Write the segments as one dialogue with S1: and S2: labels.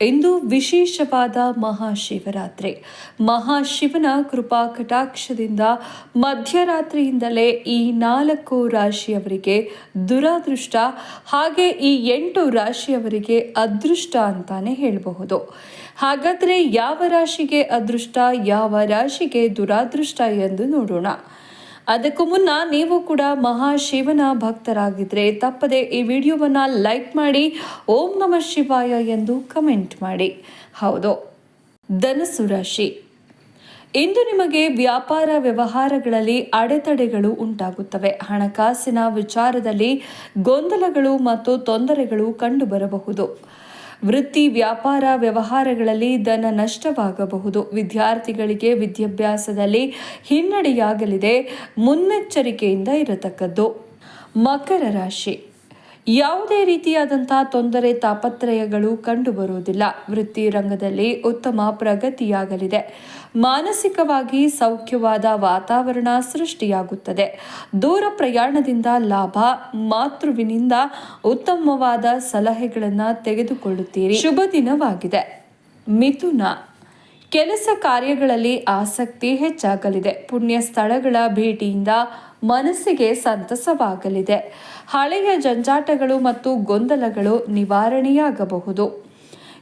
S1: ಇಂದು ವಿಶೇಷವಾದ ಮಹಾಶಿವರಾತ್ರಿ. ಮಹಾಶಿವನ ಕೃಪಾ ಕಟಾಕ್ಷದಿಂದ ಮಧ್ಯರಾತ್ರಿಯಿಂದಲೇ ಈ ನಾಲ್ಕು ರಾಶಿಯವರಿಗೆ ದುರಾದೃಷ್ಟ, ಹಾಗೆ ಈ ಎಂಟು ರಾಶಿಯವರಿಗೆ ಅದೃಷ್ಟ ಅಂತಾನೆ ಹೇಳಬಹುದು. ಹಾಗಾದರೆ ಯಾವ ರಾಶಿಗೆ ಅದೃಷ್ಟ, ಯಾವ ರಾಶಿಗೆ ದುರಾದೃಷ್ಟ ಎಂದು ನೋಡೋಣ. ಅದಕ್ಕೂ ಮುನ್ನ ನೀವು ಕೂಡ ಮಹಾಶಿವನ ಭಕ್ತರಾಗಿದ್ದರೆ ತಪ್ಪದೆ ಈ ವಿಡಿಯೋವನ್ನು ಲೈಕ್ ಮಾಡಿ, ಓಂ ನಮಃ ಶಿವಾಯ ಎಂದು ಕಮೆಂಟ್ ಮಾಡಿ. ಹೌದು, ಧನಸ್ಸು ರಾಶಿ. ಇಂದು ನಿಮಗೆ ವ್ಯಾಪಾರ ವ್ಯವಹಾರಗಳಲ್ಲಿ ಅಡೆತಡೆಗಳು ಉಂಟಾಗುತ್ತವೆ. ಹಣಕಾಸಿನ ವಿಚಾರದಲ್ಲಿ ಗೊಂದಲಗಳು ಮತ್ತು ತೊಂದರೆಗಳು ಕಂಡುಬರಬಹುದು. ವೃತ್ತಿ ವ್ಯಾಪಾರ ವ್ಯವಹಾರಗಳಲ್ಲಿ ಧನ ನಷ್ಟವಾಗಬಹುದು. ವಿದ್ಯಾರ್ಥಿಗಳಿಗೆ ವಿದ್ಯಾಭ್ಯಾಸದಲ್ಲಿ ಹಿನ್ನಡೆಯಾಗಲಿದೆ. ಮುನ್ನೆಚ್ಚರಿಕೆಯಿಂದ ಇರತಕ್ಕದ್ದು. ಮಕರ ರಾಶಿ. ಯಾವುದೇ ರೀತಿಯಾದಂಥ ತೊಂದರೆ, ತಾಪತ್ರಯಗಳು ಕಂಡುಬರುವುದಿಲ್ಲ. ವೃತ್ತಿ ರಂಗದಲ್ಲಿ ಉತ್ತಮ ಪ್ರಗತಿಯಾಗಲಿದೆ. ಮಾನಸಿಕವಾಗಿ ಸೌಖ್ಯವಾದ ವಾತಾವರಣ ಸೃಷ್ಟಿಯಾಗುತ್ತದೆ. ದೂರ ಪ್ರಯಾಣದಿಂದ ಲಾಭ, ಮಾತೃವಿನಿಂದ ಉತ್ತಮವಾದ ಸಲಹೆಗಳನ್ನು ತೆಗೆದುಕೊಳ್ಳುತ್ತೀರಿ. ಶುಭ ದಿನವಾಗಿದೆ. ಮಿಥುನ. ಕೆಲಸ ಕಾರ್ಯಗಳಲ್ಲಿ ಆಸಕ್ತಿ ಹೆಚ್ಚಾಗಲಿದೆ. ಪುಣ್ಯ ಸ್ಥಳಗಳ ಭೇಟಿಯಿಂದ ಮನಸ್ಸಿಗೆ ಸಂತಸವಾಗಲಿದೆ. ಹಳೆಯ ಜಂಜಾಟಗಳು ಮತ್ತು ಗೊಂದಲಗಳು ನಿವಾರಣೆಯಾಗಬಹುದು.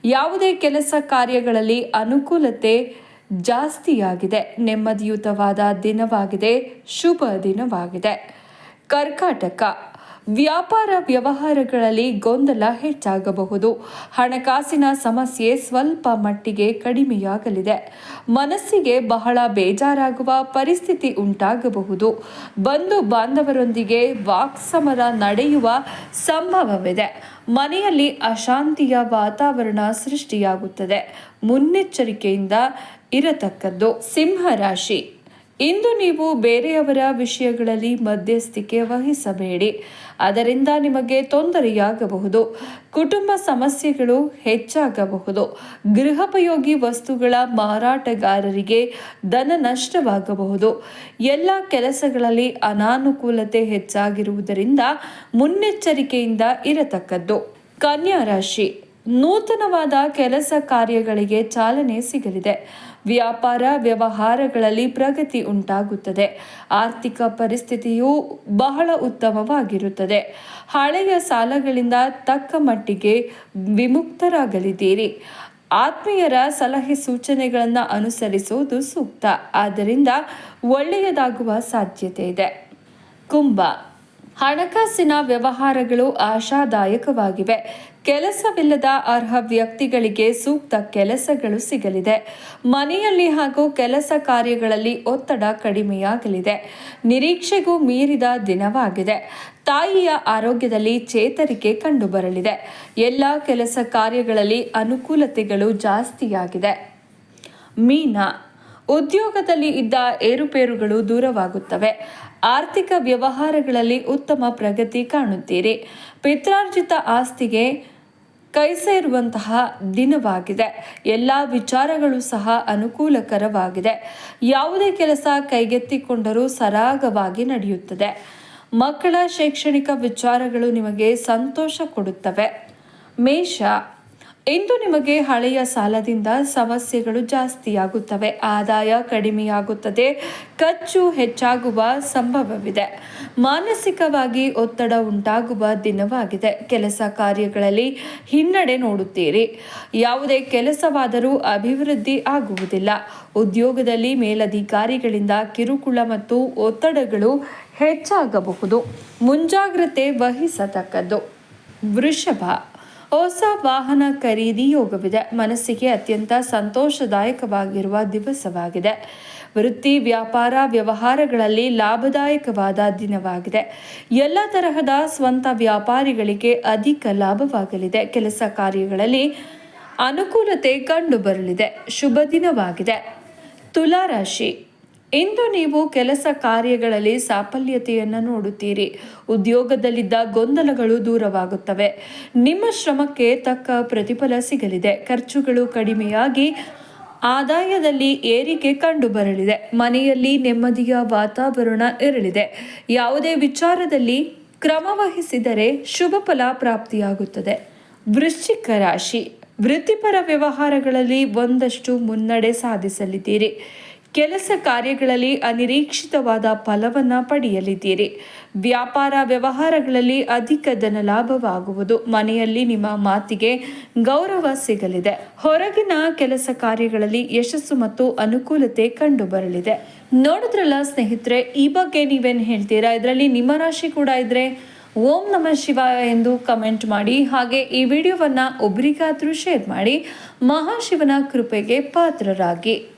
S1: ಯಾವುದೇ ಕೆಲಸ ಕಾರ್ಯಗಳಲ್ಲಿ ಅನುಕೂಲತೆ ಜಾಸ್ತಿಯಾಗಿದೆ. ನೆಮ್ಮದಿಯುತವಾದ ದಿನವಾಗಿದೆ. ಶುಭ ದಿನವಾಗಿದೆ. ಕರ್ಕಾಟಕ ವ್ಯಾಪಾರ ವ್ಯವಹಾರಗಳಲ್ಲಿ ಗೊಂದಲ ಹೆಚ್ಚಾಗಬಹುದು. ಹಣಕಾಸಿನ ಸಮಸ್ಯೆ ಸ್ವಲ್ಪ ಮಟ್ಟಿಗೆ ಕಡಿಮೆಯಾಗಲಿದೆ. ಮನಸ್ಸಿಗೆ ಬಹಳ ಬೇಜಾರಾಗುವ ಪರಿಸ್ಥಿತಿ ಉಂಟಾಗಬಹುದು. ಬಂಧು ಬಾಂಧವರೊಂದಿಗೆ ವಾಕ್ಸಮರ ನಡೆಯುವ ಸಂಭವವಿದೆ. ಮನೆಯಲ್ಲಿ ಅಶಾಂತಿಯ ವಾತಾವರಣ ಸೃಷ್ಟಿಯಾಗುತ್ತದೆ. ಮುನ್ನೆಚ್ಚರಿಕೆಯಿಂದ ಇರತಕ್ಕದ್ದು. ಸಿಂಹ ರಾಶಿ. ಇಂದು ನೀವು ಬೇರೆಯವರ ವಿಷಯಗಳಲ್ಲಿ ಮಧ್ಯಸ್ಥಿಕೆ ವಹಿಸಬೇಡಿ. ಅದರಿಂದ ನಿಮಗೆ ತೊಂದರೆಯಾಗಬಹುದು. ಕುಟುಂಬ ಸಮಸ್ಯೆಗಳು ಹೆಚ್ಚಾಗಬಹುದು. ಗೃಹೋಪಯೋಗಿ ವಸ್ತುಗಳ ಮಾರಾಟಗಾರರಿಗೆ ಧನ ನಷ್ಟವಾಗಬಹುದು. ಎಲ್ಲ ಕೆಲಸಗಳಲ್ಲಿ ಅನಾನುಕೂಲತೆ ಹೆಚ್ಚಾಗಿರುವುದರಿಂದ ಮುನ್ನೆಚ್ಚರಿಕೆಯಿಂದ ಇರತಕ್ಕದ್ದು. ಕನ್ಯಾ ರಾಶಿ. ನೂತನವಾದ ಕೆಲಸ ಕಾರ್ಯಗಳಿಗೆ ಚಾಲನೆ ಸಿಗಲಿದೆ. ವ್ಯಾಪಾರ ವ್ಯವಹಾರಗಳಲ್ಲಿ ಪ್ರಗತಿ ಉಂಟಾಗುತ್ತದೆ. ಆರ್ಥಿಕ ಪರಿಸ್ಥಿತಿಯು ಬಹಳ ಉತ್ತಮವಾಗಿರುತ್ತದೆ. ಹಳೆಯ ಸಾಲಗಳಿಂದ ತಕ್ಕ ಮಟ್ಟಿಗೆ ವಿಮುಕ್ತರಾಗಲಿದ್ದೀರಿ. ಆತ್ಮೀಯರ ಸಲಹೆ ಸೂಚನೆಗಳನ್ನು ಅನುಸರಿಸುವುದು ಸೂಕ್ತ. ಆದ್ದರಿಂದ ಒಳ್ಳೆಯದಾಗುವ ಸಾಧ್ಯತೆ ಇದೆ. ಕುಂಭ ಹಣಕಾಸಿನ ವ್ಯವಹಾರಗಳು ಆಶಾದಾಯಕವಾಗಿವೆ. ಕೆಲಸವಿಲ್ಲದ ಅರ್ಹ ವ್ಯಕ್ತಿಗಳಿಗೆ ಸೂಕ್ತ ಕೆಲಸಗಳು ಸಿಗಲಿದೆ. ಮನೆಯಲ್ಲಿ ಹಾಗೂ ಕೆಲಸ ಕಾರ್ಯಗಳಲ್ಲಿ ಒತ್ತಡ ಕಡಿಮೆಯಾಗಲಿದೆ. ನಿರೀಕ್ಷೆಗೂ ಮೀರಿದ ದಿನವಾಗಿದೆ. ತಾಯಿಯ ಆರೋಗ್ಯದಲ್ಲಿ ಚೇತರಿಕೆ ಕಂಡುಬರಲಿದೆ. ಎಲ್ಲ ಕೆಲಸ ಕಾರ್ಯಗಳಲ್ಲಿ ಅನುಕೂಲತೆಗಳು ಜಾಸ್ತಿಯಾಗಿದೆ. ಮೀನಾ, ಉದ್ಯೋಗದಲ್ಲಿ ಇದ್ದ ಏರುಪೇರುಗಳು ದೂರವಾಗುತ್ತವೆ. ಆರ್ಥಿಕ ವ್ಯವಹಾರಗಳಲ್ಲಿ ಉತ್ತಮ ಪ್ರಗತಿ ಕಾಣುತ್ತೀರಿ. ಪಿತ್ರಾರ್ಜಿತ ಆಸ್ತಿಗೆ ಕೈ ಸೇರುವಂತಹ ದಿನವಾಗಿದೆ. ಎಲ್ಲ ವಿಚಾರಗಳು ಸಹ ಅನುಕೂಲಕರವಾಗಿದೆ. ಯಾವುದೇ ಕೆಲಸ ಕೈಗೆತ್ತಿಕೊಂಡರೂ ಸರಾಗವಾಗಿ ನಡೆಯುತ್ತದೆ. ಮಕ್ಕಳ ಶೈಕ್ಷಣಿಕ ವಿಚಾರಗಳು ನಿಮಗೆ ಸಂತೋಷ ಕೊಡುತ್ತವೆ. ಮೇಷ ಇಂದು ನಿಮಗೆ ಹಳೆಯ ಸಾಲದಿಂದ ಸಮಸ್ಯೆಗಳು ಜಾಸ್ತಿಯಾಗುತ್ತವೆ. ಆದಾಯ ಕಡಿಮೆಯಾಗುತ್ತದೆ. ಖರ್ಚು ಹೆಚ್ಚಾಗುವ ಸಂಭವವಿದೆ. ಮಾನಸಿಕವಾಗಿ ಒತ್ತಡ ಉಂಟಾಗುವ ದಿನವಾಗಿದೆ. ಕೆಲಸ ಕಾರ್ಯಗಳಲ್ಲಿ ಹಿನ್ನಡೆ ನೋಡುತ್ತೀರಿ. ಯಾವುದೇ ಕೆಲಸವಾದರೂ ಅಭಿವೃದ್ಧಿ ಆಗುವುದಿಲ್ಲ. ಉದ್ಯೋಗದಲ್ಲಿ ಮೇಲಧಿಕಾರಿಗಳಿಂದ ಕಿರುಕುಳ ಮತ್ತು ಒತ್ತಡಗಳು ಹೆಚ್ಚಾಗಬಹುದು. ಮುಂಜಾಗ್ರತೆ ವಹಿಸತಕ್ಕದ್ದು. ವೃಷಭ ಹೊಸ ವಾಹನ ಖರೀದಿ ಯೋಗವಿದೆ. ಮನಸ್ಸಿಗೆ ಅತ್ಯಂತ ಸಂತೋಷದಾಯಕವಾಗಿರುವ ದಿವಸವಾಗಿದೆ. ವೃತ್ತಿ, ವ್ಯಾಪಾರ, ವ್ಯವಹಾರಗಳಲ್ಲಿ ಲಾಭದಾಯಕವಾದ ದಿನವಾಗಿದೆ. ಎಲ್ಲ ತರಹದ ಸ್ವಂತ ವ್ಯಾಪಾರಿಗಳಿಗೆ ಅಧಿಕ ಲಾಭವಾಗಲಿದೆ. ಕೆಲಸ ಕಾರ್ಯಗಳಲ್ಲಿ ಅನುಕೂಲತೆ ಕಂಡುಬರಲಿದೆ. ಶುಭ ದಿನವಾಗಿದೆ. ತುಲಾರಾಶಿ. ಇಂದು ನೀವು ಕೆಲಸ ಕಾರ್ಯಗಳಲ್ಲಿ ಸಾಫಲ್ಯತೆಯನ್ನು ನೋಡುತ್ತೀರಿ. ಉದ್ಯೋಗದಲ್ಲಿದ್ದ ಗೊಂದಲಗಳು ದೂರವಾಗುತ್ತವೆ. ನಿಮ್ಮ ಶ್ರಮಕ್ಕೆ ತಕ್ಕ ಪ್ರತಿಫಲ ಸಿಗಲಿದೆ. ಖರ್ಚುಗಳು ಕಡಿಮೆಯಾಗಿ ಆದಾಯದಲ್ಲಿ ಏರಿಕೆ ಕಂಡುಬರಲಿದೆ. ಮನೆಯಲ್ಲಿ ನೆಮ್ಮದಿಯ ವಾತಾವರಣ ಇರಲಿದೆ. ಯಾವುದೇ ವಿಚಾರದಲ್ಲಿ ಕ್ರಮವಹಿಸಿದರೆ ಶುಭ ಫಲ ಪ್ರಾಪ್ತಿಯಾಗುತ್ತದೆ. ವೃಶ್ಚಿಕ ರಾಶಿ. ವೃತ್ತಿಪರ ವ್ಯವಹಾರಗಳಲ್ಲಿ ಒಂದಷ್ಟು ಮುನ್ನಡೆ ಸಾಧಿಸಲಿದ್ದೀರಿ. ಕೆಲಸ ಕಾರ್ಯಗಳಲ್ಲಿ ಅನಿರೀಕ್ಷಿತವಾದ ಫಲವನ್ನು ಪಡೆಯಲಿದ್ದೀರಿ. ವ್ಯಾಪಾರ ವ್ಯವಹಾರಗಳಲ್ಲಿ ಅಧಿಕ ಧನ ಲಾಭವಾಗುವುದು ಮನೆಯಲ್ಲಿ ನಿಮ್ಮ ಮಾತಿಗೆ ಗೌರವ ಸಿಗಲಿದೆ. ಹೊರಗಿನ ಕೆಲಸ ಕಾರ್ಯಗಳಲ್ಲಿ ಯಶಸ್ಸು ಮತ್ತು ಅನುಕೂಲತೆ ಕಂಡು ಬರಲಿದೆ ನೋಡಿದ್ರಲ್ಲ ಸ್ನೇಹಿತರೆ, ಈ ಬಗ್ಗೆ ನೀವೇನು ಹೇಳ್ತೀರಾ? ಇದರಲ್ಲಿ ನಿಮ್ಮ ರಾಶಿ ಕೂಡ ಇದ್ರೆ ಓಂ ನಮಃ ಶಿವ ಎಂದು ಕಮೆಂಟ್ ಮಾಡಿ, ಹಾಗೆ ಈ ವಿಡಿಯೋವನ್ನು ಒಬ್ಬರಿಗಾದರೂ ಶೇರ್ ಮಾಡಿ, ಮಹಾಶಿವನ ಕೃಪೆಗೆ ಪಾತ್ರರಾಗಿ.